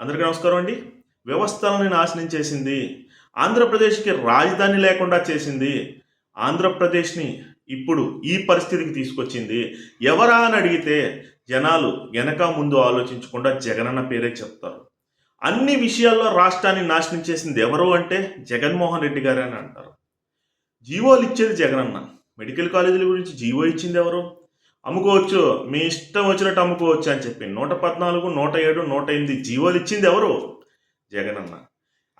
అందరికీ నమస్కారం అండి. వ్యవస్థలని నాశనం చేసింది. ఆంధ్రప్రదేశ్కి రాజధాని లేకుండా చేసింది. ఆంధ్రప్రదేశ్ని ఇప్పుడు ఈ పరిస్థితికి తీసుకొచ్చింది. ఎవరా అని అడిగితే జనాలు వెనక ముందు ఆలోచించకుండా జగనన్న పేరే చెప్తారు. అన్ని విషయాల్లో రాష్ట్రాన్ని నాశనం చేసింది ఎవరు అంటే జగన్మోహన్ రెడ్డి గారే అని అంటారు. జీవోలు ఇచ్చేది జగనన్న. మెడికల్ కాలేజీల గురించి జీవో ఇచ్చింది ఎవరు? అమ్ముకోవచ్చు మీ ఇష్టం వచ్చినట్టు అమ్ముకోవచ్చు అని చెప్పి నూట పద్నాలుగు నూట ఏడు నూట ఎనిమిది జీవోలు ఇచ్చింది ఎవరు? జగనన్న.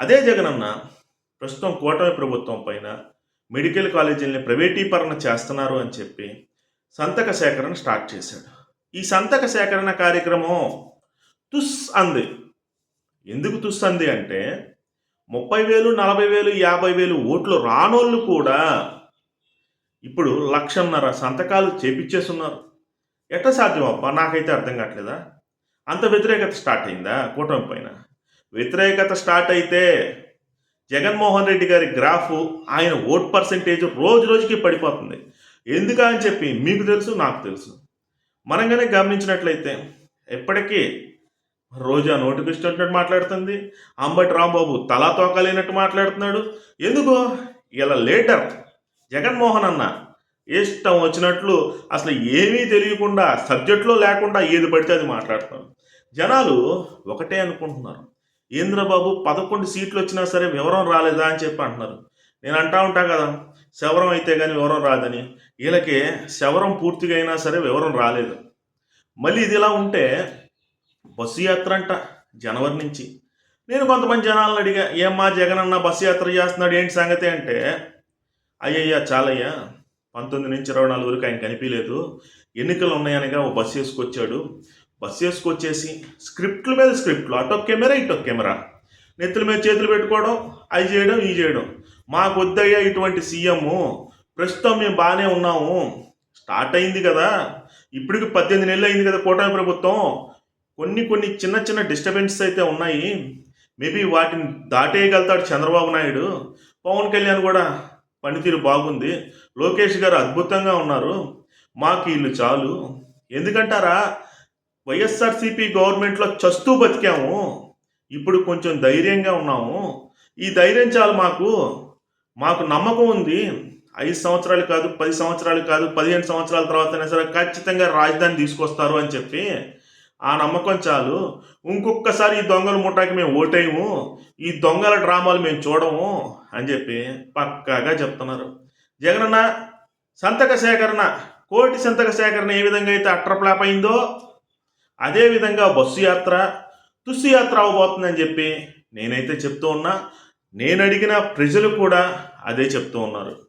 అదే జగనన్న ప్రస్తుతం కూటమి ప్రభుత్వం పైన మెడికల్ కాలేజీలని ప్రైవేటీకరణ చేస్తున్నారు అని చెప్పి సంతక సేకరణ స్టార్ట్ చేశాడు. ఈ సంతక సేకరణ కార్యక్రమం తుస్ అంది. ఎందుకు తుస్ అంది అంటే ముప్పై వేలు నలభై వేలు యాభై వేలు ఓట్లు రానోళ్ళు కూడా ఇప్పుడు లక్షన్నర సంతకాలు చేపించేస్తున్నారు ఎట్ట సాధ్యం అబ్బా నాకైతే అర్థం కావట్లేదా? అంత వ్యతిరేకత స్టార్ట్ అయిందా కూటమి పైన? వ్యతిరేకత స్టార్ట్ అయితే జగన్మోహన్ రెడ్డి గారి గ్రాఫ్ ఆయన ఓట్ పర్సంటేజ్ రోజు రోజుకి పడిపోతుంది. ఎందుకని అని చెప్పి మీకు తెలుసు నాకు తెలుసు. మనంగానే గమనించినట్లయితే ఎప్పటికీ రోజా నోటికి ఇష్టం మాట్లాడుతుంది అంబటి రాంబాబు తలా తోకలేనట్టు మాట్లాడుతున్నాడు. ఎందుకో? ఇలా లేటర్ జగన్మోహన్ అన్న ఇష్టం వచ్చినట్లు అసలు ఏమీ తెలియకుండా సబ్జెక్ట్లో లేకుండా ఏది పడితే అది మాట్లాడుతున్నారు. జనాలు ఒకటే అనుకుంటున్నారు. ఏంద్రబాబు పదకొండు సీట్లు వచ్చినా సరే వివరం రాలేదా అని చెప్పి అంటున్నారు. నేను అంటా ఉంటా కదా శవరం అయితే కానీ వివరం రాదని. వీళ్ళకి శవరం పూర్తిగా అయినా సరే వివరం రాలేదు. మళ్ళీ ఇది ఇలా ఉంటే బస్సు యాత్ర అంట జనవరి నుంచి. నేను కొంతమంది జనాలను అడిగా ఏమ్మా జగన్ అన్న బస్సు యాత్ర చేస్తున్నాడు ఏంటి సంగతి? అంటే అయ్యయ్యా చాలయ్యా. పంతొమ్మిది నుంచి ఇరవై నాలుగు వరకు ఆయన కనిపించలేదు. ఎన్నికలు ఉన్నాయనగా ఓ బస్సు వేసుకొచ్చాడు. బస్సు వేసుకొచ్చేసి స్క్రిప్ట్ల మీద స్క్రిప్ట్లు అటొక కెమెరా ఇటొక కెమెరా. నెత్తుల మీద చేతులు పెట్టుకోవడం అవి చేయడం ఇది చేయడం. మాకు వద్దయ్యా ఇటువంటి సీఎం ప్రస్తుతం మేము బాగానే ఉన్నాము. స్టార్ట్ అయింది కదా. ఇప్పటికి పద్దెనిమిది నెలలు అయింది కదా కూటమి ప్రభుత్వం. కొన్ని కొన్ని చిన్న చిన్న డిస్టర్బెన్సెస్ అయితే ఉన్నాయి. మేబీ వాటిని దాటేయగలుగుతాడు చంద్రబాబు నాయుడు. పవన్ కళ్యాణ్ కూడా పనితీరు బాగుంది. లోకేష్ గారు అద్భుతంగా ఉన్నారు. మాకు వీళ్ళు చాలు. ఎందుకంటారా? వైఎస్ఆర్సీపీ గవర్నమెంట్లో చస్తూ బతికాము. ఇప్పుడు కొంచెం ధైర్యంగా ఉన్నాము. ఈ ధైర్యం చాలు మాకు. మాకు నమ్మకం ఉంది. ఐదు సంవత్సరాలు కాదు పది సంవత్సరాలు కాదు పదిహేను సంవత్సరాల తర్వాతనే సరే ఖచ్చితంగా రాజధాని తీసుకొస్తారు అని చెప్పి ఆ నమ్మకం చాలు. ఇంకొకసారి ఈ దొంగల ముఠాకి మేము ఓటేయము. ఈ దొంగల డ్రామాలు మేము చూడము అని చెప్పి పక్కాగా చెప్తున్నారు. జగనన్న సంతక సేకరణ కోటి సంతక సేకరణ ఏ విధంగా అయితే అట్రప్లాప్ అయిందో అదే విధంగా బస్సు యాత్ర తుస్సు యాత్ర అవబోతుందని చెప్పి నేనైతే చెప్తూ ఉన్నా. నేను అడిగిన ప్రజలు కూడా అదే చెప్తూ ఉన్నారు.